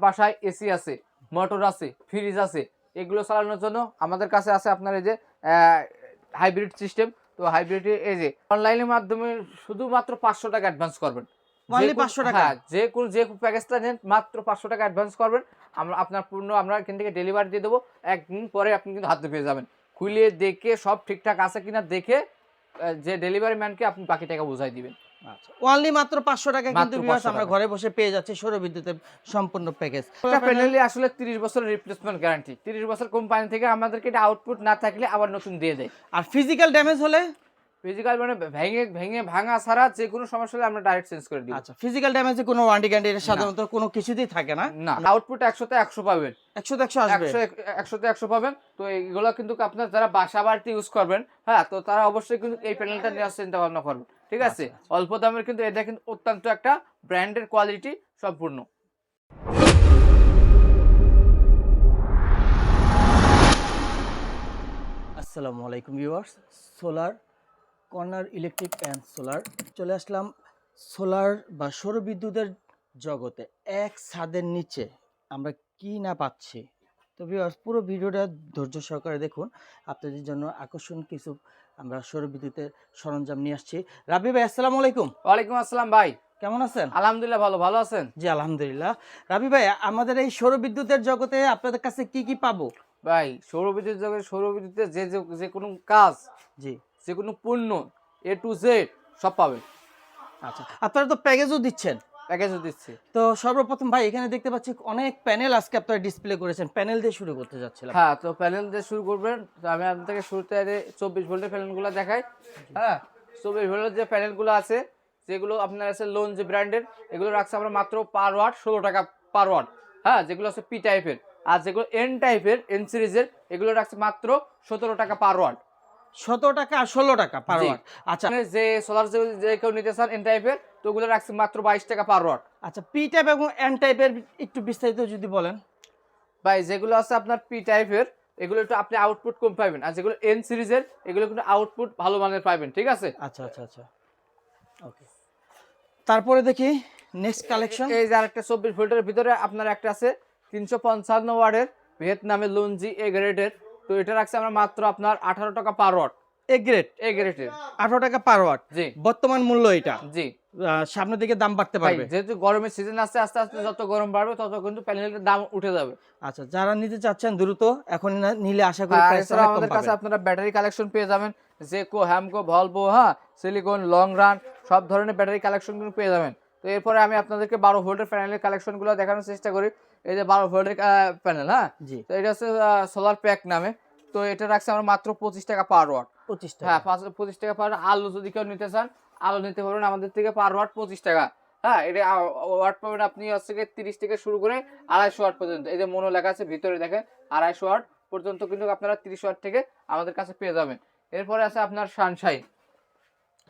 বাসায় এসি আছে মোটর আছে ফ্রিজ আছে এগুলো চালানোর জন্য আমাদের কাছে আছে আপনার এই যে হাইব্রিড সিস্টেম তো হাইব্রিড এই যে অনলাইনের মাধ্যমে শুধুমাত্র পাঁচশো টাকা অ্যাডভান্স করবেন। যে কোন- 500 টাকা? হ্যাঁ যে কোন যে প্যাকেজটা নেন মাত্র পাঁচশো টাকা অ্যাডভান্স করবেন। আমরা আপনার পূর্ণ আমরা এখান থেকে ডেলিভারি দিয়ে দেবো। একদিন পরে আপনি কিন্তু হাতে পেয়ে যাবেন। খুলে দেখে সব ঠিকঠাক আছে কিনা দেখে যে ডেলিভারি ম্যানকে আপনি বাকি টাকা বুঝাই দিবেন। অনলি মাত্র পাঁচশো টাকা কিন্তু মাত্র viewers 500 আমরা ঘরে বসে পেয়ে যাচ্ছি সৌর বিদ্যুতের সম্পূর্ণ প্যাকেজ প্যানেলে আসলে তিরিশ বছর রিপ্লেসমেন্ট গ্যারান্টি তিরিশ বছর কোম্পানি থেকে আমাদেরকে এটা আউটপুট না থাকলে আবার নতুন দিয়ে দেয়। আর ফিজিক্যাল ড্যামেজ হলে? ফিজিক্যাল মানে ভেঙে ভেঙে ভাঙা ছাড়া যে কোনো সমস্যা হলে আমরা ডাইরেক্ট চেঞ্জ করে দিই। আচ্ছা ফিজিক্যাল ড্যামেজে কোনো ওয়ারেন্টি গ্যারান্টি এটা সাধারণত কোনো কিছুতেই থাকে না? না আউটপুট একশোতে একশো পাবেন। একশো তো একশো আসবে? একশো একশোতে একশো পাবেন। তো এগুলো কিন্তু আপনার যারা বাসা বাড়িতে ইউজ করবেন হ্যাঁ তো তারা অবশ্যই কিন্তু এই প্যানেলটা নেওয়ার চিন্তা ভাবনা করবেন। ঠিক আছে? আচ্ছা, অল্প দামের কিন্তু এটা কিন্তু অত্যন্ত একটা ব্র্যান্ডের কোয়ালিটি সম্পূর্ণ। আসসালামু আলাইকুম viewers solar corner electric and solar. চলে আসলাম সোলার বা সৌর বিদ্যুতের জগতে এক ছাদের নিচে। আমরা কি না পাচ্ছি? তো ভিউয়ার্স পুরো ভিডিওটা ধৈর্য সহকারে দেখুন। আপনাদের জন্য আকর্ষণ কিছু আমরা সৌর বিদ্যুতের সরঞ্জাম নিয়ে আসছি। রাবি ভাই আসসালামু আলাইকুম। ওয়ালাইকুম আসসালাম ভাই। কেমন আছেন? আলহামদুলিল্লাহ ভালো। ভালো আছেন? জি আলহামদুলিল্লাহ। রাবি ভাই আমাদের এই সৌর বিদ্যুতের জগতে আপনাদের কাছে কি কি পাবো? ভাই সৌরবিদ্যুৎ জগতে সৌরবিদ্যুতের যে- যে কোনো কাজ জি। যে কোনো পণ্য এ টু জেড সব পাবেন। আচ্ছা আপনারা তো প্যাকেজও দিচ্ছেন। প্যাকেজও দিচ্ছি। তো সর্বপ্রথম ভাই এখানে দেখতে পাচ্ছি অনেক প্যানেল আজকে আপনারা ডিসপ্লে করেছেন। প্যানেল দিয়ে শুরু করতে যাচ্ছিলাম। হ্যাঁ তো প্যানেল দিয়ে শুরু করবেন। তো আমি আপনাকে শুরুতে চব্বিশ ভোল্টের প্যানেলগুলো দেখাই। হ্যাঁ চব্বিশ ভোল্টের যে প্যানেলগুলো আছে যেগুলো আপনার আছে লোন যে ব্র্যান্ডের এগুলো রাখছে আমরা মাত্র পার ওয়াট ষোলো টাকা পার ওয়াট হ্যাঁ যেগুলো আছে পি টাইপের আর যেগুলো এন টাইপের এন সিরিজের এগুলো রাখছে মাত্র সতেরো টাকা পার ওয়াট সতেরো টাকা আর ষোলো টাকা পার। ওয়াট আচ্ছা। যে সোলার যে কেউ নিতে চান এন টাইপের তো ওগুলো রাখছে মাত্র বাইশ টাকা পার ওয়াট আচ্ছা পি টাইপ এবং এন টাইপের একটু বিস্তারিত যদি বলেন। ভাই যেগুলো আছে আপনার পি টাইপের এগুলো একটু আপনি আউটপুট কম পাবেন। আর যেগুলো এন সিরিজের এগুলো কিন্তু আউটপুট ভালো মানের পাবেন ঠিক আছে? আচ্ছা আচ্ছা আচ্ছা। ওকে তারপরে দেখি নেক্সট কালেকশন এই যে আরেকটা চব্বিশ ভোল্টের ভিতরে আপনার একটা আছে তিনশো পঞ্চান্ন ওয়ার্ডের ভিয়েতনামের লুনজি এ গ্রেডের তো এটা রাখছে আমরা মাত্র আপনার আঠারো টাকা per watt A grade A গ্রেডের আঠারো টাকা পার ওয়াট জি। বর্তমান মূল্য এটা। জি। সামনের দিকে দাম বাড়তে পারবে। যেহেতু গরমের সিজন আসতে আস্তে আস্তে যত গরম বাড়বে তত কিন্তু প্যানেলের দাম উঠে যাবে। আচ্ছা যারা নিতে চাচ্ছেন দ্রুত এখন নিলে আশা করি এছাড়া আমাদের কাছে আপনারা ব্যাটারি কালেকশন পেয়ে যাবেন। জেকো হ্যামকো ভলভো হ্যাঁ সিলিকন লং রান সব ধরনের ব্যাটারি কালেকশন কিন্তু পেয়ে যাবেন। তো এরপরে আমি আপনাদেরকে বারো ভোল্টের প্যানেলের কালেকশনগুলো দেখানোর চেষ্টা করি। এই যে বারো ভোল্টের প্যানেল হ্যাঁ? তো এটা হচ্ছে সোলার প্যাক নামে। তো এটা রাখছে আমরা মাত্র পঁচিশ টাকা পার ওয়াট পঁচিশ টাকা। হ্যাঁ পাঁচ পঁচিশ টাকা পার আলু যদি কেউ নিতে চান আলু নিতে পারবেন আমাদের থেকে পার ওয়াট পঁচিশ টাকা। হ্যাঁ এটা ওয়াট পাবেন আপনি হচ্ছে তিরিশ থেকে শুরু করে আড়াইশো ওয়াট পর্যন্ত। এই যে মনো লেখা আছে ভিতরে দেখেন আড়াইশো ওয়াট পর্যন্ত কিন্তু আপনারা তিরিশ ওয়াট থেকে আমাদের কাছে পেয়ে যাবেন। এরপরে আছে আপনার সানশাইন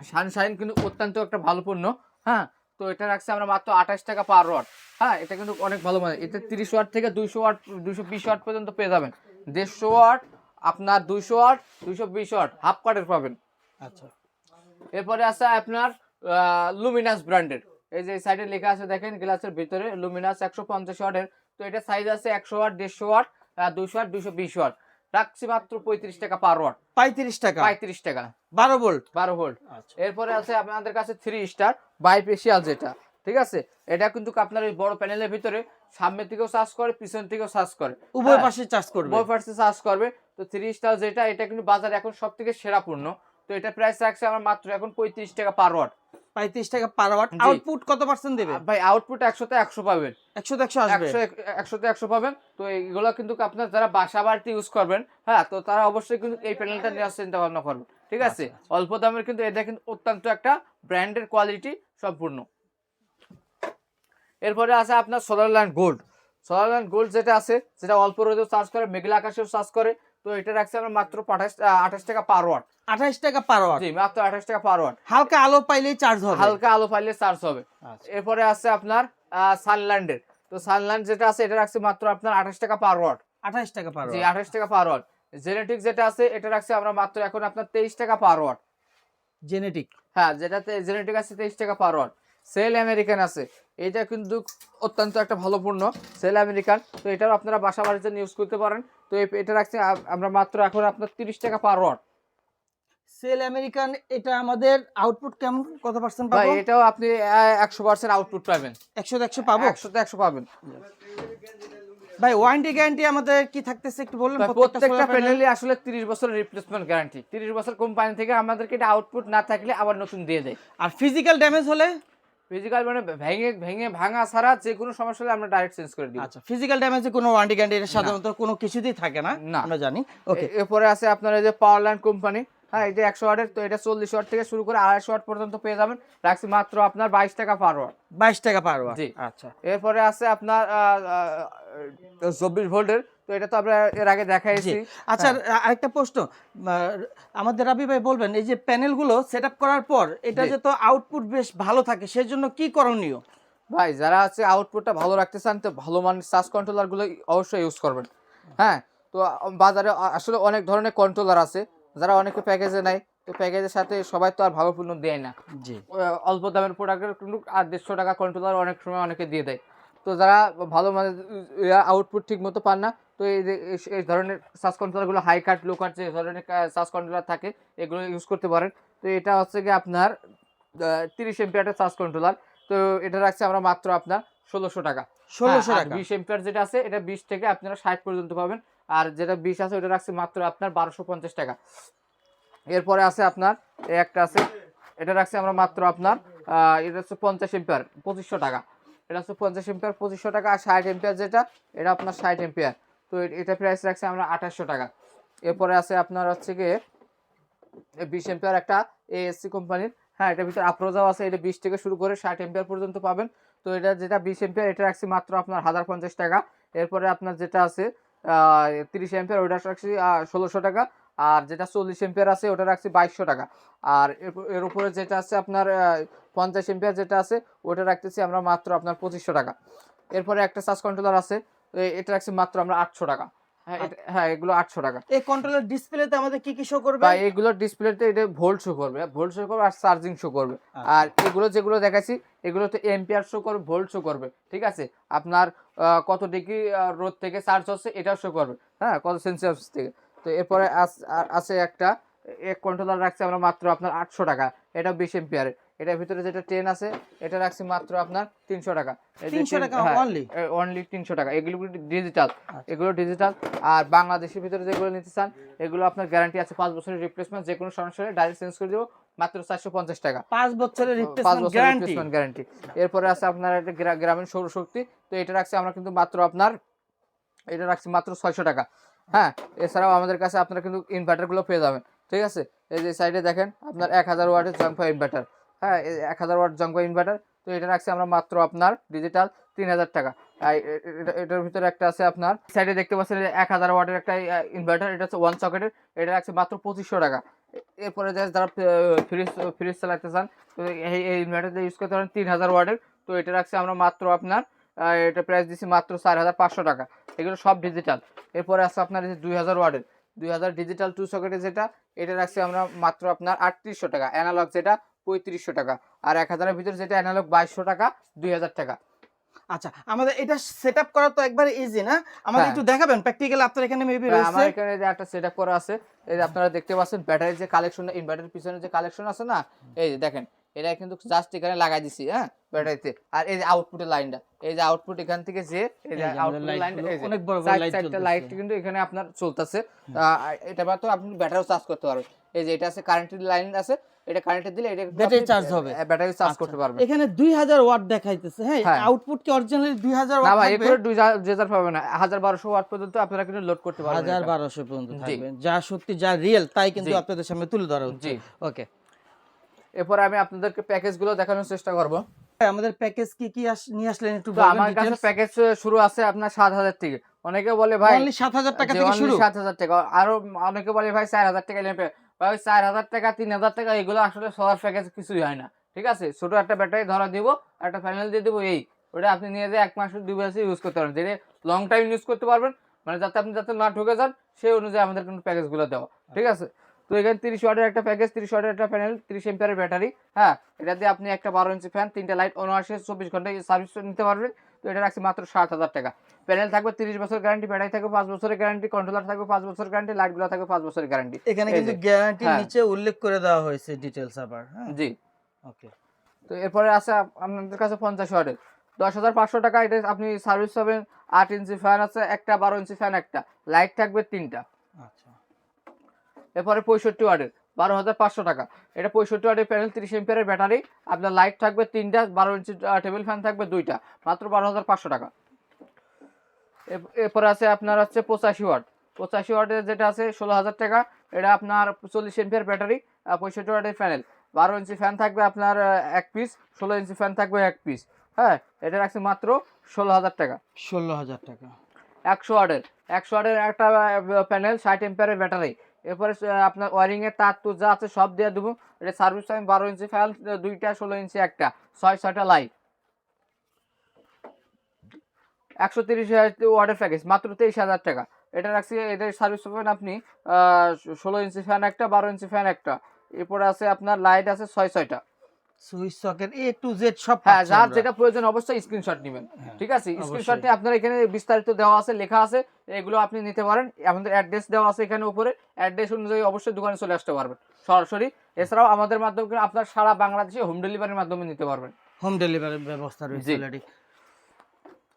সানশাইন কিন্তু অত্যন্ত একটা ভালো পণ্য হ্যাঁ? তো এটা রাখছে আমরা মাত্র আঠাশ টাকা পার ওয়াট হ্যাঁ এটা কিন্তু অনেক ভালো মানে এতে তিরিশ ওয়াট থেকে দুইশো ওয়াট দুইশো বিশ ওয়াট পর্যন্ত পেয়ে যাবেন। দেড়শো ওয়াট আপনার দুইশো ওয়াট দুইশো বিশ ওয়াট হাফ কাটের পাবেন। আচ্ছা। এরপরে আছে আপনার লুমিনাস ব্র্যান্ডের এই যে সাইডে লেখা আছে দেখেন গ্লাসের ভিতরে লুমিনাস একশো পঞ্চাশ ওয়াটের তো এটা সাইজ আছে একশো ওয়াট দেড়শো ওয়াট দুশো ওয়াট দুশো বিশ ওয়াট রাখছি মাত্র পঁয়ত্রিশ টাকা পার ওয়াট পঁয়ত্রিশ টাকা। পঁয়ত্রিশ টাকা। বারো ভোল্ট বারো ভোল্ট আচ্ছা। এরপরে আছে আপনাদের কাছে থ্রি স্টার বাইপেশিয়াল যেটা ঠিক আছে? এটা কিন্তু আপনার এই বড় প্যানেলের ভিতরে সামনে থেকেও চার্জ করে পিছন থেকেও চার্জ করে। উভয় হ্যাঁ। পাশে চার্জ করবে। উভয় পাশে চার্জ করবে। তো থ্রি স্টার যেটা এটা কিন্তু বাজারে এখন সব থেকে সেরা পণ্য। তো এটা প্রাইস রাখছে আমার মাত্র এখন পঁয়ত্রিশ টাকা পার ওয়াট পঁয়ত্রিশ টাকা পার ওয়াট আউটপুট কত পার্সেন্ট দেবে? ভাই আউটপুট একশোতে একশো পাবেন। একশো তো একশো আসবে। একশো একশোতে একশো পাবেন। তো এইগুলো কিন্তু আপনার যারা বাসা বাড়িতে ইউজ করবেন হ্যাঁ তো তারা অবশ্যই কিন্তু এই প্যানেলটা নেওয়ার চিন্তা ভাবনা করবেন ঠিক আছে? আচ্ছা, অল্প দামের কিন্তু এটা কিন্তু অত্যন্ত একটা ব্র্যান্ডের কোয়ালিটি সম্পূর্ণ। এরপরে আছে আপনার solar land gold solar land gold যেটা আছে যেটা অল্প রোদেও চার্জ করে মেঘলা আকাশেও চার্জ করে তো এটা রাখছে আমরা মাত্র আঠাশ আঠাশ টাকা পার ওয়াট আঠাইশ টাকা পার ওয়াট জি মাত্র আঠাশ টাকা পার ওয়াট হালকা আলো পাইলেই চার্জ হবে। হালকা আলো পাইলে চার্জ হবে। আচ্ছা। এরপরে আছে আপনার সানল্যান্ডের তো সানল্যান্ড যেটা আছে এটা রাখছে মাত্র আপনার আঠাশ টাকা পার ওয়াট আঠাইশ টাকা পার জি আঠাশ টাকা পার ওয়াট জেনেটিক যেটা আছে এটা রাখছে আমরা মাত্র এখন আপনার তেইশ টাকা পার ওয়াট জেনেটিক হ্যাঁ যেটাতে জেনেটিক আছে তেইশ টাকা পার ওয়াট সেল আমেরিকান আছে। এটা কিন্তু অত্যন্ত একটা ভালো পণ্য সেল আমেরিকান। তো এটাও আপনারা বাসা বাড়িতে ইউজ করতে পারেন। তো এটা রাখছি আমরা মাত্র এখন আপনার তিরিশ টাকা পার ওয়াট সেল আমেরিকান এটা আমাদের আউটপুট কেমন? কত পার্সেন্ট পাবো? এটাও আপনি একশো পার্সেন্ট আউটপুট পাবেন। একশো একশো পাবো? একশোতে একশো পাবেন। ভাই ওয়ারেন্টি গ্যারান্টি আমাদের কি থাকতেছে একটু বলুন প্রত্যেকটা প্যানেলই আসলে তিরিশ বছরের রিপ্লেসমেন্ট গ্যারান্টি তিরিশ বছর কোম্পানি থেকে আমাদেরকে এটা আউটপুট না থাকলে আবার নতুন দিয়ে দেয়। আর ফিজিক্যাল ড্যামেজ হলে? ফিজিক্যাল মানে ভেঙে ভেঙে ভাঙা ছাড়া যে কোনো সমস্যা হলে আমরা ডাইরেক্ট চেঞ্জ করে দিই আচ্ছা ফিজিক্যাল ড্যামেজে কোনো ওয়ারেন্টি গ্যারান্টি সাধারণত কোনো কিছুতেই থাকে না। আমরা জানি। ওকে এরপরে আছে আপনার এই যে পাওয়ার ল্যান্ড কোম্পানি হ্যাঁ এটা একশো ওয়াটের তো এটা চল্লিশ ওয়াট থেকে শুরু করে আড়াইশো ওয়াট পর্যন্ত পেয়ে যাবেন। রাখছি মাত্র আপনার বাইশ টাকা পার ওয়াট বাইশ টাকা পার ওয়াট জি। আচ্ছা। এরপরে আছে আপনার চব্বিশ ভোল্টের তো এটা তো আমরা এর আগে দেখাইছি। আচ্ছা আর- আরেকটা প্রশ্ন আমাদের রাবি ভাই বলবেন এই যে প্যানেলগুলো সেট আপ করার পর এটা। যে তো আউটপুট বেশ ভালো থাকে সেজন্য কি করণীয়? ভাই যারা আছে আউটপুটটা ভালো রাখতে চান তো ভালো মানের সার্চ কন্ট্রোলারগুলো অবশ্যই ইউজ করবেন। হ্যাঁ তো বাজারে আসলে অনেক ধরনের কন্ট্রোলার আছে যারা অনেকে প্যাকেজে নেয় তো প্যাকেজের সাথে সবাই তো আর ভালো পণ্য দেয় না। জি। অল্প দামের প্রোডাক্টের কিন্তু আর দেড়শো টাকা কন্ট্রোলার অনেক সময় অনেকে দিয়ে দেয়। তো যারা ভালো মানের আউটপুট ঠিক মতো পান না তো এই যে এই- ধরনের সার্চ কন্ট্রোলারগুলো হাই কাট লো কাট যে ধরনের সার্চ কন্ট্রোলার থাকে এগুলো ইউজ করতে পারেন। তো এটা হচ্ছে কি আপনার তিরিশ এমপিয়ারের সার্চ কন্ট্রোলার তো এটা রাখছে আমরা মাত্র আপনার ষোলোশো টাকা। ষোলোশো টাকা। বিশ এমপিয়ার যেটা আছে এটা বিশ থেকে আপনারা ষাট পর্যন্ত পাবেন। আর যেটা বিশ আছে ওটা রাখছে মাত্র আপনার বারোশো পঞ্চাশ টাকা। এরপরে আছে আপনার একটা আছে এটা রাখছি আমরা মাত্র আপনার এটা হচ্ছে পঞ্চাশ এম্পিয়ার পঁচিশশো টাকা। এটা হচ্ছে পঞ্চাশ এম্পিয়ার পঁচিশশো টাকা। আর ষাট এম্পিয়ার যেটা এটা আপনার ষাট এম্পিয়ার তো এটা প্রাইস রাখছি আমরা আঠাশশো টাকা। এরপরে আছে আপনার হচ্ছে গিয়ে বিশ এম্পিয়ার একটা এএসসি কোম্পানির হ্যাঁ এটার ভিতরে আপ্রোজাও আছে, এটা বিশ থেকে শুরু করে ষাট এম্পিয়ার পর্যন্ত পাবেন। তো এটা যেটা বিশ এম্পিয়ার এটা রাখছি মাত্র আপনার হাজার পঞ্চাশ টাকা। এরপরে আপনার যেটা আছে তিরিশ এম্পিয়ার ওটা রাখছি ষোলোশো টাকা। আর যেটা চল্লিশ এম্পিয়ার আছে, ওটা রাখছি বাইশশো টাকা। আর এর- উপরে যেটা আছে আপনার পঞ্চাশ এম্পিয়ার যেটা আছে, ওটা রাখতেছি আমরা মাত্র আপনার পঁচিশশো টাকা। এরপরে একটা সার্চ কন্ট্রোলার আছে এটা রাখছি মাত্র আমরা আটশো টাকা। হ্যাঁ হ্যাঁ এগুলো আটশো টাকা। এই কন্ট্রোলের ডিসপ্লেতে আমাদের কি কি শো করবে? বা এগুলোর ডিসপ্লেতে এটা ভোল্ট শো করবে ভোল্ট শো করবে আর চার্জিং শো করবে। আচ্ছা। আর এগুলো যেগুলো দেখাচ্ছি এগুলোতে এম্পিয়ার শো করবে ভোল্ট শো করবে ঠিক আছে? আপনার কত ডিগ্রি রোদ থেকে চার্জ হচ্ছে এটাও শো করবে হ্যাঁ কত সেন্সিয়াস থেকে। তো এরপরে আছে একটা এক কন্ট্রোলার রাখছি আমরা মাত্র আপনার আটশো টাকা এটা বিশ এম্পিয়ারের এটার ভিতরে যেটা ট্রেন আছে এটা রাখছি মাত্র আপনার তিনশো টাকা। 300 টাকা only? অনলি তিনশো টাকা। এগুলো ডিজিটাল আচ্ছা। এগুলো ডিজিটাল আর বাংলাদেশের ভিতরে যেগুলো নিতে চান এগুলো আপনার গ্যারান্টি আছে পাঁচ বছরের রিপ্লেসমেন্ট যে কোনো সমস্যা হলে ডাইরেক্ট চেঞ্জ করে দেবো মাত্র চারশো পঞ্চাশ টাকা। পাঁচ বছরের রিপ্লেসমেন্ট গ্যারান্টি এরপরে আছে আপনার একটা গ্রামীণ সৌরশক্তি। তো এটা রাখছি আমরা কিন্তু মাত্র আপনার এটা রাখছি মাত্র ছয়শো টাকা। হ্যাঁ এছাড়াও আমাদের কাছে আপনারা কিন্তু ইনভার্টারগুলো পেয়ে যাবেন। ঠিক আছে? এই যে সাইডে দেখেন আপনার এক হাজার ওয়াটের জংফা ইনভার্টার হ্যাঁ এক হাজার ওয়াট জংফা ইনভার্টার। তো এটা রাখছি আমরা মাত্র আপনার ডিজিটাল তিন হাজার টাকা। এটার ভিতরে একটা আছে আপনার সাইডে দেখতে পাচ্ছেন এক হাজার ওয়াটের একটা ইনভার্টার এটা হচ্ছে ওয়ান সকেটের এটা রাখছে মাত্র পঁচিশশো টাকা। এরপরে যারা ফ্রিজ ফ্রিজ চালাতে চান, তো এই এই ইনভার্টার ইউজ করতে পারেন তিন হাজার ওয়াটের। তো এটা রাখছি আমরা মাত্র আপনার এটা প্রাইস দিচ্ছি মাত্র চার হাজার পাঁচশো টাকা। এগুলো সব ডিজিটাল এরপরে আছে আপনার যে দুই হাজার ওয়াটের। দুই হাজার ডিজিটাল টু সকেটে যেটা, এটা রাখছি আমরা মাত্র আপনার আটত্রিশশো টাকা। অ্যানালগ যেটা পঁয়ত্রিশশো টাকা। আর এক হাজারের ভিতরে যেটা অ্যানালগ বাইশশো টাকা দুই হাজার টাকা। আচ্ছা আমাদের এটা সেট আপ করা তো একবার ইজি না? আমাদের হ্যাঁ। একটু দেখাবেন প্র্যাকটিক্যাল আপনার এখানে মেবি হ্যাঁ, আমার এখানে যে একটা সেট আপ করা আছে এই যে আপনারা দেখতে পাচ্ছেন ব্যাটারির যে কালেকশন ইনভার্টারের পিছনে যে কালেকশন আছে না এই যে দেখেন এটা কিন্তু জাস্ট এখানে লাগাই দিছি হ্যাঁ ব্যাটারিতে আর এই যে আউটপুটের লাইনটা এই যে আউটপুট এখান থেকে যে এই যে আউটপুট যে অনেক বড় বড় light চারটা লাইট কিন্তু এখানে আপনার চলতেছে। এটা বা তো আপনি ব্যাটারিও চার্জ করতে পারবেন। এই যে এটা আছে কারেন্টের লাইন আছে এটা কারেন্টে দিলে এটা Battery charge হবে। ব্যাটারি চার্জ আচ্ছা, করতে পারবেন এখানে দুই হাজার ওয়াট দেখাইতেছে হ্যাঁ? হ্যাঁ। আউটপুট কি অরিজিনালি দুই হাজার না ভাই দুই হাজার পাবে না। হাজার বারোশো ওয়াট পর্যন্ত আপনারা কিন্তু লোড করতে পারবেন হাজার এটা। বারোশো পর্যন্ত থাকবে। যা সত্যি যা রিয়েল তাই কিন্তু আপনাদের সামনে তুলে ধরা হচ্ছে। ওকে এরপরে আমি আপনাদেরকে প্যাকেজগুলো দেখানোর চেষ্টা করব। আমাদের প্যাকেজ কি কি নিয়ে আসলেন একটু আমার কাছে প্যাকেজ শুরু আছে আপনার সাত হাজার থেকে। অনেকে বলে ভাই অনলি সাত হাজার টাকা যে থেকে শুরু? 7,000 টাকা। আরও অনেকে বলে ভাই চার হাজার টাকা নেবে ভাই চার হাজার টাকা, তিন হাজার টাকা, এগুলো আসলে সোলার প্যাকেজ কিছুই হয় না। ঠিক আছে? ছোট একটা ব্যাটারি ধরা দিব, একটা প্যানেল দিয়ে দেবো, এই। ওটা আপনি নিয়ে যেয়ে এক মাস দুই মাসে ইউজ করতে পারবেন। যেটা লং টাইম ইউজ করতে পারবেন মানে যাতে আপনি যাতে না ঢুকে যান, সেই অনুযায়ী আমাদের কিন্তু প্যাকেজগুলো দেওয়া। ঠিক আছে? তো এখানে তিরিশ ওয়াটের একটা প্যাকেজ তিরিশ ওয়াটের একটা প্যানেল তিরিশ এম্পিয়ারের ব্যাটারি হ্যাঁ? এটা দিয়ে আপনি একটা বারো ইঞ্চি ফ্যান তিনটা লাইট উনআশি চব্বিশ ঘন্টায় সার্ভিস নিতে পারবেন। তো এটা রাখছি মাত্র সাত হাজার টাকা। প্যানেল থাকবে তিরিশ বছর গ্যারান্টি ব্যাটারি থাকবে পাঁচ বছরের গ্যারান্টি কন্ট্রোলার থাকবে পাঁচ বছরের গ্যারান্টি লাইটগুলো থাকবে পাঁচ বছরের গ্যারান্টি এখানে কিন্তু হ্যাঁ। নিচে উল্লেখ করে দেওয়া হয়েছে ডিটেলস আবার হ্যাঁ? জি। ওকে তো এরপরে আছে আপনাদের কাছে পঞ্চাশ ওয়াটের। দশ হাজার পাঁচশো টাকা এটা আপনি সার্ভিস পাবেন আট ইঞ্চি ফ্যান আছে একটা বারো ইঞ্চি ফ্যান একটা। লাইট থাকবে তিনটা। আচ্ছা। এরপরে পঁয়ষট্টি ওয়াটের। বারো হাজার পাঁচশো টাকা। এটা পঁয়ষট্টি ওয়াটের প্যানেল তিরিশ এম্পিয়ারের ব্যাটারি আপনার লাইট থাকবে তিনটা বারো ইঞ্চি টেবিল ফ্যান থাকবে দুইটা। মাত্র বারো হাজার পাঁচশো টাকা। এর- এরপরে আছে আপনার হচ্ছে পঁচাশি ওয়াট। পঁচাশি ওয়াটের যেটা আছে ষোলো হাজার টাকা। এটা আপনার চল্লিশ এম্পিয়ার ব্যাটারি পঁয়ষট্টি ওয়াটের প্যানেল বারো ইঞ্চি ফ্যান থাকবে আপনার এক পিস ষোলো ইঞ্চি ফ্যান থাকবে এক পিস হ্যাঁ এটা রাখছে মাত্র ষোলো হাজার টাকা। ষোলো হাজার টাকা। একশো ওয়াটের একশো ওয়াটের একটা প্যানেল ষাট এম্পিয়ারের ব্যাটারি এরপরে আপনার ওয়ারিং এর তার তো যা আছে সব দিয়ে দেবো। এটা সার্ভিস টাইম বারো ইঞ্চি ফ্যান দুইটা ষোলো ইঞ্চি একটা, ছয়, ছয়টা লাইট একশো তিরিশ হাজার ওয়াটার প্যাকেজ মাত্র তেইশ হাজার টাকা। এটা রাখছি এদের সার্ভিস পাবেন আপনি ষোলো ইঞ্চি ফ্যান একটা, বারো ইঞ্চি ফ্যান একটা। এরপরে আছে আপনার লাইট আছে ছয়, ছয়টা। Switch socket A to Z সব হ্যাঁ যার যেটা প্রয়োজন অবশ্যই স্ক্রিনশট নেবেন। হ্যাঁ, ঠিক আছে? স্ক্রিনশট নিয়ে আপনার এখানে বিস্তারিত দেওয়া আছে লেখা আছে এগুলো আপনি নিতে পারেন। আমাদের অ্যাড্রেস দেওয়া আছে এখানে উপরে। অ্যাড্রেস অনুযায়ী অবশ্যই দোকানে চলে আসতে পারবেন। সরাসরি এছাড়াও আমাদের মাধ্যমে আপনার সারা বাংলাদেশে হোম ডেলিভারির মাধ্যমে নিতে পারবেন। হোম ডেলিভারির ব্যবস্থা রয়েছে অলরেডি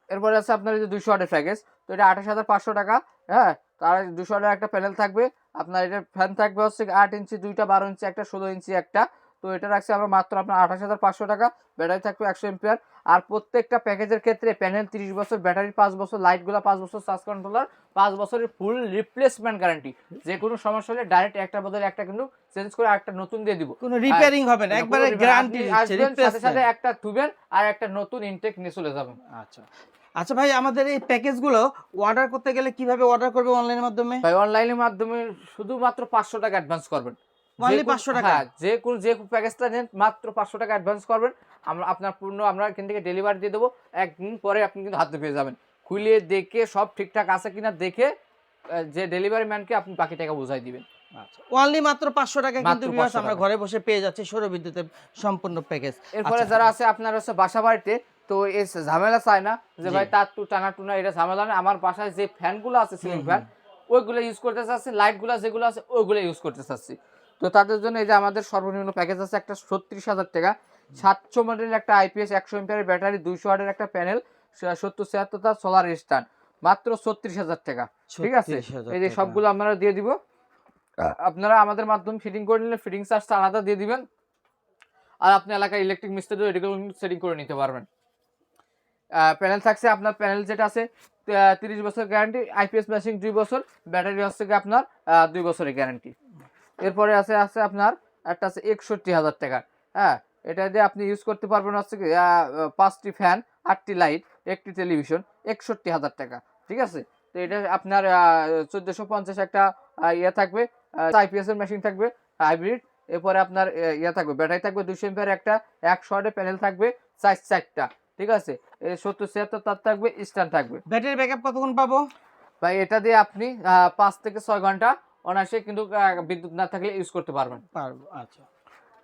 এরপরে আছে আপনার যে দুশো প্যাকেজ তো এটা আঠাশ হাজার পাঁচশো টাকা হ্যাঁ? তার দুশো একটা প্যানেল থাকবে। আপনার এটা ফ্যান থাকবে হচ্ছে আট ইঞ্চি দুইটা বারো ইঞ্চি একটা ষোলো ইঞ্চি একটা। তো এটা রাখছি আমরা মাত্র আপনার আঠাশ হাজার পাঁচশো টাকা। ব্যাটারি থাকবে একশো এম্পিয়ার আর প্রত্যেকটা প্যাকেজের ক্ষেত্রে প্যানেল তিরিশ বছর ব্যাটারি পাঁচ বছর লাইটগুলো পাঁচ বছর চার্জ কন্ট্রোলার পাঁচ বছরের ফুল রিপ্লেসমেন্ট গ্যারান্টি। যে কোনো সমস্যা হলে ডাইরেক্ট একটা বদলে একটা কিন্তু চেঞ্জ করে একটা নতুন দিয়ে দিব। কোনো রিপেয়ারিং হবে না একবারে গ্যারান্টি সাথে সাথে একটা থুবেন আর একটা নতুন ইনটেক নিয়ে চলে যাবেন। আচ্ছা। আচ্ছা ভাই আমাদের এই প্যাকেজগুলো অর্ডার করতে গেলে কীভাবে অর্ডার করবে অনলাইনের মাধ্যমে? ভাই অনলাইনের মাধ্যমে শুধুমাত্র পাঁচশো টাকা অ্যাডভান্স করবেন। কোন- 500 টাকা? হ্যাঁ যে কোন যে প্যাকেজটা নেন মাত্র পাঁচশো টাকা অ্যাডভান্স করবেন। আমরা আপনার পূর্ণ আমরা এখান থেকে ডেলিভারি দিয়ে দেবো। একদিন পরে আপনি কিন্তু হাতে পেয়ে যাবেন। খুলে দেখে সব ঠিকঠাক আছে কিনা দেখে যে ডেলিভারি ম্যানকে আপনি বাকি টাকা বুঝাই দিবেন। আচ্ছা। অনলি মাত্র পাঁচশো টাকা কিন্তু 500 আমরা ঘরে বসে পেয়ে যাচ্ছি সৌর বিদ্যুতের সম্পূর্ণ প্যাকেজ এরপরে আচ্ছা। যারা আছে আপনার হচ্ছে বাসা বাড়িতে তো এই ঝামেলা চায় না যে ভাই তার টু টানা টুনা এটা ঝামেলা না আমার বাসায় যে ফ্যানগুলো আছে সিলিং ফ্যান ওইগুলো ইউজ করতে চাচ্ছি লাইটগুলো যেগুলো আছে ওইগুলো ইউজ করতে চাচ্ছি। তো তাদের জন্য এই যে আমাদের সর্বনিম্ন প্যাকেজ আছে একটা ছত্রিশ হাজার টাকা। সাতশো মডেলের একটা আইপিএস একশো এম্পিয়ারের ব্যাটারি দুইশো ওয়াটের একটা প্যানেল সত্তর ছিয়াত্তর তার সোলার স্ট্যান্ড মাত্র ছত্রিশ হাজার টাকা। ঠিক আছে? এই যে সবগুলো আমরা দিয়ে দিব। আপনারা আমাদের মাধ্যমে ফিটিং করে নিলে ফিটিং চার্জটা আলাদা দিয়ে দিবেন। আর আপনি এলাকায় ইলেকট্রিক মিস্ত্রি এটাকেও সেটিং করে নিতে পারবেন। প্যানেল থাকছে আপনার প্যানেল যেটা আছে তিরিশ বছর গ্যারান্টি আইপিএস মেশিন দুই বছর ব্যাটারি হচ্ছে আপনার দুই বছরের গ্যারান্টি এরপরে আছে আছে আপনার একটা আছে একষট্টি হাজার টাকা। হ্যাঁ এটা দিয়ে আপনি ইউজ করতে পারবেন হচ্ছে কি, পাঁচটি ফ্যান আটটি লাইট একটি টেলিভিশন একষট্টি হাজার টাকা ঠিক আছে? তো এটা আপনার চোদ্দোশো পঞ্চাশ একটা ইয়ে থাকবে আইপিএস এর মেশিন থাকবে হাইব্রিড এরপরে আপনার ইয়ে থাকবে ব্যাটারি থাকবে দুশো এম্পিয়ার একটা একশো ওয়াটের প্যানেল থাকবে চার চারটা ঠিক আছে? সত্তর ছিয়াত্তর তার থাকবে স্ট্যান্ড থাকবে। ব্যাটারি ব্যাকআপ কতক্ষণ পাবো? ভাই এটা দিয়ে আপনি আহ, পাঁচ থেকে ছয় ঘণ্টা অনায়াসে কিন্তু বিদ্যুৎ না থাকলে ইউজ করতে পারবেন। আচ্ছা।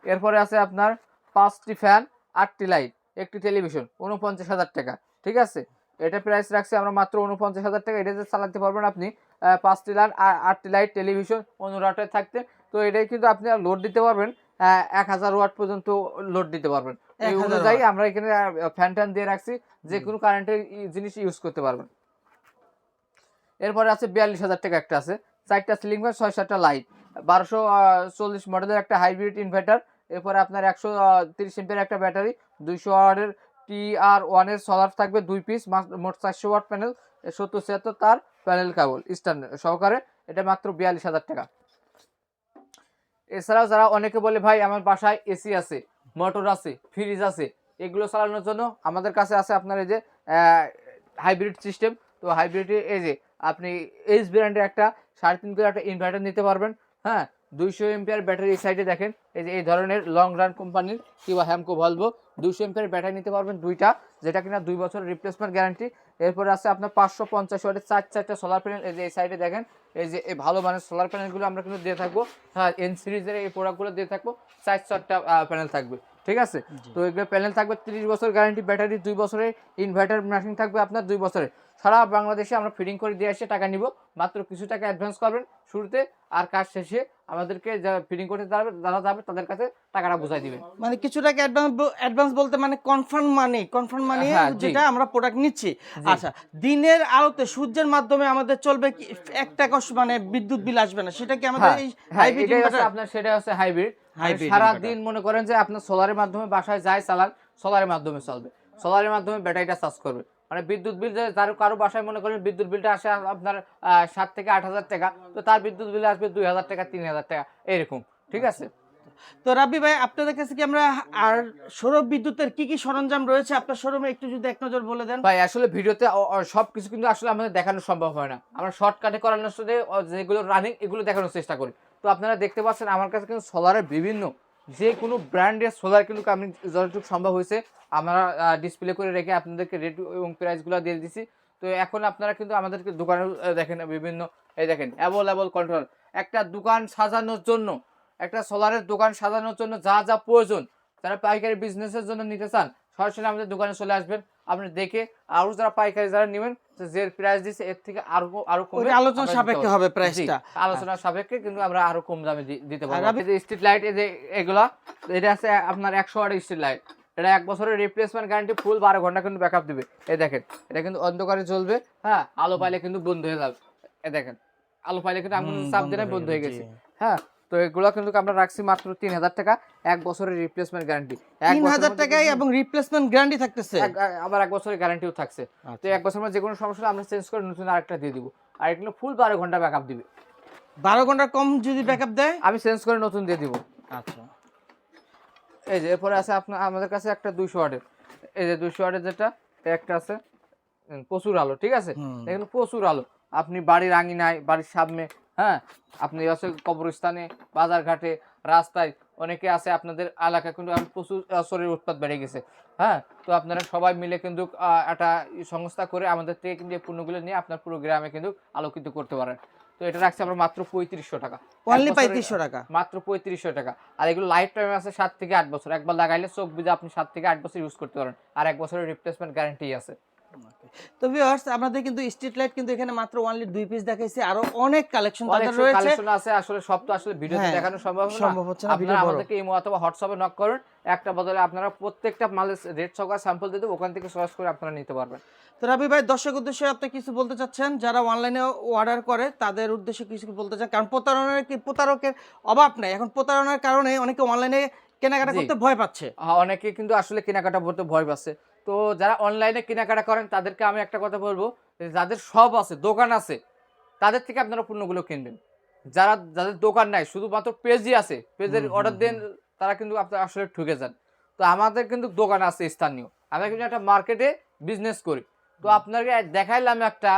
এরপরে আছে আপনার পাঁচটি ফ্যান আটটি লাইট একটি টেলিভিশন উনপঞ্চাশ হাজার টাকা ঠিক আছে? এটা প্রাইস রাখছি আমরা মাত্র উনপঞ্চাশ হাজার টাকা। এটাতে চালাতে পারবেন আপনি পাঁচটি লাইট আটটি লাইট টেলিভিশন অনুরাটে থাকতে তো এটাই কিন্তু আপনি লোড দিতে পারবেন এক হাজার ওয়াট পর্যন্ত লোড দিতে পারবেন। এই অনুযায়ী আমরা এখানে ফ্যান ট্যান দিয়ে রাখছি যে কোনো কারেন্টের জিনিস ইউজ করতে পারবেন। এরপরে আছে বিয়াল্লিশ হাজার টাকা একটা আছে চারটা সিলিং ফ্যান ছয় সাতটা লাইট বারোশো চল্লিশ মডেলের একটা হাইব্রিড ইনভার্টার এরপরে আপনার একশো তিরিশ এম্পের একটা ব্যাটারি দুইশো ওয়াটের টি আর ওয়ানের সোলার থাকবে দুই পিস মোট চারশো ওয়াট প্যানেল সত্তর ছিয়াত্তর তার প্যানেল কেবল স্ট্যান্ড সহকারে। এটা মাত্র বিয়াল্লিশ হাজার টাকা। এছাড়াও যারা অনেকে বলে, ভাই, আমার বাসায় এসি আছে মোটর আছে ফ্রিজ আছে, এগুলো চালানোর জন্য আমাদের কাছে আছে আপনার এই যে হাইব্রিড সিস্টেম তো হাইব্রিড এই যে, আপনি এইচ ব্র্যান্ডের একটা সাড়ে তিন একটা ইনভার্টার নিতে পারবেন। হ্যাঁ দুইশো এমপিআর ব্যাটারি এই সাইডে দেখেন এই যে এই ধরনের লং রান কোম্পানির কিংবা হ্যামকো ভলভো দুইশো এমপিআর ব্যাটারি নিতে পারবেন দুইটা যেটা কিনা দুই বছর রিপ্লেসমেন্ট গ্যারান্টি এরপরে আছে আপনার পাঁচশো পঞ্চাশ ওয়াটের চার চারটা সোলার প্যানেল এই যে এই সাইডে দেখেন এই যে এই ভালো মানের সোলার প্যানেলগুলো আমরা কিন্তু দিয়ে থাকব। হ্যাঁ এন সিরিজের এই প্রোডাক্টগুলো দিয়ে থাকব চার চারটা প্যানেল থাকবে ঠিক আছে? তো এগুলো প্যানেল থাকবে তিরিশ বছর গ্যারান্টি ব্যাটারি দুই বছরের ইনভার্টার মেশিন থাকবে আপনার দুই বছরের সারা বাংলাদেশে আমরা ফিটিং করে দিয়ে এসে টাকা নিব। মাত্র কিছু টাকা অ্যাডভান্স করবেন শুরুতে আর কাজ শেষে আমাদেরকে যারা ফিটিং করতে যাবে যারা যাবে তাদের কাছে টাকাটা বুঝাই দিবেন। মানে কিছু টাকা অ্যাডভান্স অ্যাডভান্স বলতে মানে কনফার্ম মানি কনফার্ম মানি হ্যাঁ, যেটা আমরা প্রোডাক্ট নিচ্ছি। আচ্ছা দিনের আলোতে সূর্যের মাধ্যমে আমাদের চলবে কি এক টাকা মানে বিদ্যুৎ বিল আসবে না? সেটা কি আমাদের হ্যাঁ, এই হ্যাঁ, হাইব্রিড এটাই আপনার সেটা হচ্ছে হাইব্রিড সারা দিন মনে করেন যে আপনার সোলারের মাধ্যমে বাসায় যায় চালান সোলারের মাধ্যমে চলবে। সোলারের মাধ্যমে ব্যাটারিটা চার্জ করবে। মানে বিদ্যুৎ বিল যে যার কারও বাসায় মনে করেন বিদ্যুৎ বিলটা আসে আপনার সাত থেকে আট হাজার টাকা তো তার বিদ্যুৎ বিল আসবে দুই হাজার টাকা তিন হাজার টাকা এরকম ঠিক আছে? তো রাব্বি ভাই আপনাদের কাছে কি আমরা আর সৌর বিদ্যুতের কি কি সরঞ্জাম রয়েছে? আপনার শোরুমে একটু যদি এক নজর বলে দেন। ভাই আসলে ভিডিওতে সব কিছু কিন্তু আসলে আমাদের দেখানো সম্ভব হয় না। আমরা শর্টকাটে করানোর সাথে যেগুলো রানিং এগুলো দেখানোর চেষ্টা করি। তো আপনারা দেখতে পাচ্ছেন আমার কাছে কিন্তু সোলারের বিভিন্ন যে কোনো ব্র্যান্ডের সোলার কিন্তু আমি যতটুকু সম্ভব হয়েছে, আমরা ডিসপ্লে করে রেখে আপনাদেরকে রেট এবং প্রাইসগুলো দিয়ে দিচ্ছি তো এখন আপনারা কিন্তু আমাদেরকে দোকানে দেখেন বিভিন্ন, এই দেখেন অ্যাভেলেবল কন্ট্রোল একটা দোকান সাজানোর জন্য, একটা সোলারের দোকান সাজানোর জন্য যা যা প্রয়োজন, যারা পাইকারি বিজনেসের জন্য নিতে চান, সরাসরি আমাদের দোকানে চলে আসবেন। আপনি দেখে আরও যারা পাইকারি, যারা নেবেন যে প্রাইস দিচ্ছে এর থেকে আরও আরও কমে আলোচনা সাপেক্ষে হবে প্রাইসটা। আলোচনা সাপেক্ষে কিন্তু আমরা আরও কম দামে দিতে পারব। আমি- যে স্ট্রিট লাইট এই যে এগুলা এটা আছে আপনার একশো ওয়াট স্ট্রিট লাইট এটা এক বছরের রিপ্লেসমেন্ট গ্যারান্টি ফুল বারো ঘণ্টা কিন্তু ব্যাকআপ দিবে। এই দেখেন এটা কিন্তু অন্ধকারে জ্বলবে হ্যাঁ আলো পাইলে কিন্তু বন্ধ হয়ে যাবে। দেখেন আলো পাইলে কিন্তু চাপ দিলে হয়ে বন্ধ হয়ে গেছে। হ্যাঁ তো এগুলো কিন্তু আমরা রাখছি মাত্র তিন হাজার টাকা এক বছরের রিপ্লেসমেন্ট গ্যারান্টি তিন হাজার টাকায় এবং রিপ্লেসমেন্ট গ্যারান্টি থাকতেছে। আবার এক বছরের গ্যারান্টিও থাকছে। তো আচ্ছা। এক বছর মধ্যে যে কোনো সমস্যা হলে আমরা চেঞ্জ করে নতুন আরেকটা দিয়ে দিব। আর এগুলো ফুল বারো ঘণ্টা ব্যাকআপ দিবে। বারো ঘণ্টা কম যদি ব্যাকআপ দেয়? আমি চেঞ্জ করে নতুন দিয়ে দিব। আচ্ছা। এই যে এরপরে আছে আপনার আমাদের কাছে একটা দুইশো ওয়াটের। এই যে দুইশো ওয়াটের যেটা একটা আছে প্রচুর আলো ঠিক আছে। এগুলো প্রচুর আলো। আপনি বাড়ির আঙিনায় বাড়ির সামনে হ্যাঁ? আপনি আছে কবরস্থানে বাজার ঘাটে রাস্তায় অনেকে আছে আপনাদের এলাকায় কিন্তু প্রচুর শরীর উৎপাদ বেড়ে গেছে। হ্যাঁ? তো আপনারা সবাই মিলে কিন্তু একটা সংস্থা করে আমাদের থেকে কিন্তু এই পণ্যগুলো নিয়ে আপনার পুরো গ্রামে কিন্তু আলোকিত করতে পারেন। তো এটা রাখছে আমরা মাত্র পঁয়ত্রিশশো টাকা। অনলি পঁয়ত্রিশশো টাকা? মাত্র পঁয়ত্রিশশো টাকা। আর এগুলো লাইফ টাইম আছে সাত থেকে আট বছর। একবার লাগাইলে চোখ বুঝে আপনি সাত থেকে আট বছর ইউজ করতে পারেন। আর এক বছরের রিপ্লেসমেন্ট গ্যারান্টি আছে। তো ভিউয়ার্স আমাদের কিন্তু স্ট্রিট লাইট কিন্তু এখানে মাত্র অনলি দুই পিস দেখাইছি। আরও অনেক কালেকশন তাদের রয়েছে। কালেকশন আছে আসলে সব তো আসলে ভিডিওতে হ্যাঁ, দেখানো সম্ভব না। সম্ভব হচ্ছে না, আপনারা আমাদেরকে ইমো অথবা হোয়াটসঅ্যাপে নক করুন। একটা বদলে আপনারা প্রত্যেকটা মালের রেট সহকারে স্যাম্পল দিয়ে দেবো ওখান থেকে সর্চ করে আপনারা নিতে পারবেন। তো রাবি ভাই দর্শক উদ্দেশ্যে আপনি কিছু বলতে চাচ্ছেন? যারা অনলাইনে অর্ডার করে তাদের উদ্দেশ্যে কিছু বলতে চান? কারণ প্রতারণার কি প্রতারকের অভাব নাই। এখন প্রতারণার কারণে অনেকে অনলাইনে কেনাকাটা করতে ভয় পাচ্ছে। হ্যাঁ, অনেকে কিন্তু আসলে কেনাকাটা করতে ভয় পাচ্ছে। তো যারা অনলাইনে কেনাকাটা করেন তাদেরকে আমি একটা কথা বলব যাদের সব আছে দোকান আছে তাদের থেকে আপনারা পণ্যগুলো কিনবেন। যারা যাদের দোকান নাই শুধুমাত্র পেজই আছে পেজের অর্ডার দেন তারা কিন্তু আপনার আসলে ঠুকে যান। তো আমাদের কিন্তু দোকান আছে স্থানীয়। আমরা কিন্তু একটা মার্কেটে বিজনেস করি। তো আপনাকে দেখাইলাম একটা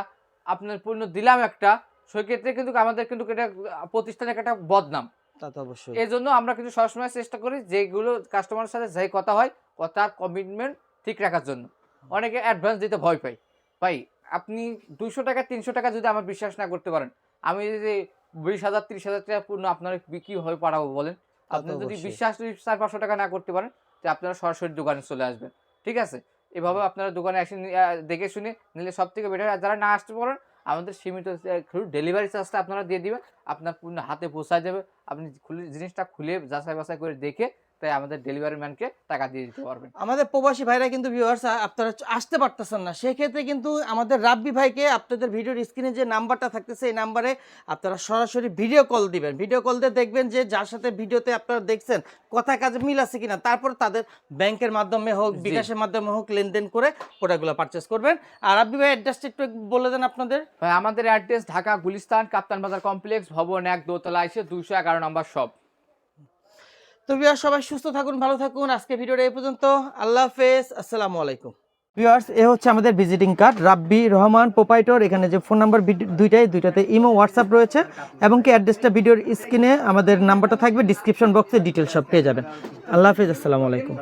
আপনার পণ্য দিলাম একটা সেক্ষেত্রে কিন্তু আমাদের কিন্তু এটা প্রতিষ্ঠানের একটা বদনাম। তা তো অবশ্যই। এই জন্য আমরা কিন্তু সবসময় চেষ্টা করি যেগুলো কাস্টমারের সাথে যাই কথা হয় কথার কমিটমেন্ট ঠিক রাখার জন্য। অনেকে অ্যাডভান্স দিতে ভয় পাই ভাই আপনি দুইশো টাকা তিনশো টাকা যদি আমার বিশ্বাস না করতে পারেন আমি যদি বিশ হাজার তিরিশ হাজার টাকা পূর্ণ আপনার হয়ে পাঠাবো বলেন আপনি যদি বিশ্বাস যদি চার পাঁচশো টাকা না করতে পারেন তো আপনারা সরাসরি দোকানে চলে আসবেন। ঠিক আছে? এভাবে আপনারা দোকানে এসে দেখে শুনে নিলে সব থেকে বেটার যারা না আসতে পারেন আমাদের সীমিত ডেলিভারি চার্জটা আপনারা দিয়ে দিবেন। আপনার পূর্ণ হাতে পৌঁছায় যাবে। আপনি খুলে জিনিসটা খুলে যাচাই বাছাই করে দেখে তাই আমাদের ডেলিভারি ম্যানকে টাকা দিয়ে দিতে পারবেন। আমাদের প্রবাসী ভাইরা কিন্তু ভিউয়ার্স আপনারা আসতে পারতেছেন না। সেক্ষেত্রে কিন্তু আমাদের রাব্বি ভাইকে আপনাদের ভিডিওর স্ক্রিনে যে নাম্বারটা থাকতেছে এই নাম্বারে আপনারা সরাসরি ভিডিও কল দিবেন। ভিডিও কল দিয়ে দেখবেন যে যার সাথে ভিডিওতে আপনারা দেখছেন কথা কাজে মিল আছে কিনা। তারপর তাদের ব্যাংকের মাধ্যমে হোক। বিকাশের মাধ্যমে হোক লেনদেন করে প্রোডাক্টগুলো পারচেস করবেন। আর রাব্বি ভাই অ্যাড্রেসটা একটু বলে দেন আপনাদের। ভাই আমাদের অ্যাড্রেস ঢাকা গুলিস্তান কাপ্তান বাজার কমপ্লেক্স ভবন এক দোতলা এসে দুইশো এগারো নম্বর শপ তো ভিউয়ার সবাই সুস্থ থাকুন, ভালো থাকুন। আজকে ভিডিওটা এই পর্যন্ত। আল্লাহ হাফেজ। আসসালামু আলাইকুম। ভিউয়ার্স, এ হচ্ছে আমাদের visiting card. Rabbi Rahman proprietor এখানে যে ফোন নাম্বার দুইটাই, দুইটাতে ইমো, হোয়াটসঅ্যাপ রয়েছে, এবং কি অ্যাড্রেসটা ভিডিওর স্ক্রিনে আমাদের নাম্বারটা থাকবে, ডিসক্রিপশন বক্সে ডিটেলস সব পেয়ে যাবেন। আল্লাহ হাফেজ, আসসালামু আলাইকুম।